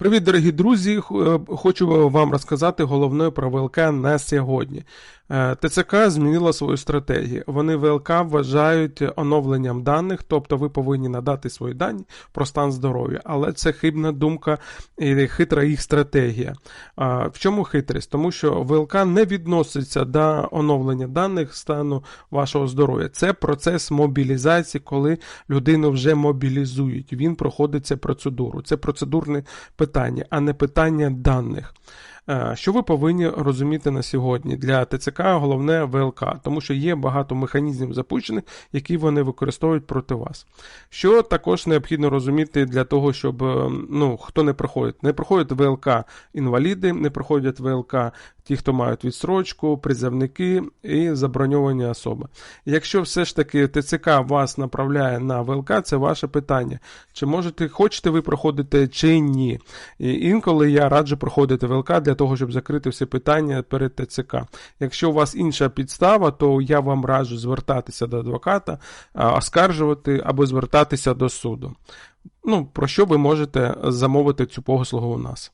Привіт, дорогі друзі! Е, Хочу вам розказати головне про ВЛК на сьогодні. Е, ТЦК змінила свою стратегію. Вони ВЛК вважають оновленням даних, тобто ви повинні надати свої дані про стан здоров'я. Але це хибна думка і хитра їх стратегія. В чому хитрість? Тому що ВЛК не відноситься до оновлення даних стану вашого здоров'я. Це процес мобілізації, коли людину вже мобілізують. Він проходить цю процедуру. Це процедурне питання, а не питання даних. Е, Що ви повинні розуміти на сьогодні для ТЦК головне ВЛК, тому що є багато механізмів запущених, які вони використовують проти вас. Що також необхідно розуміти для того, щоб е, ну, хто не проходить, не проходять ВЛК інваліди, не проходять ВЛК ті, хто мають відстрочку, призовники і заброньовані особи. Якщо все ж таки ТЦК вас направляє на ВЛК, це ваше питання. Чи можете, хочете ви проходити чи ні? І інколи я раджу проходити ВЛК для того, щоб закрити всі питання перед ТЦК. Якщо у вас інша підстава, то я вам раджу звертатися до адвоката, оскаржувати або звертатися до суду. Ну, про що ви можете замовити цю послугу у нас?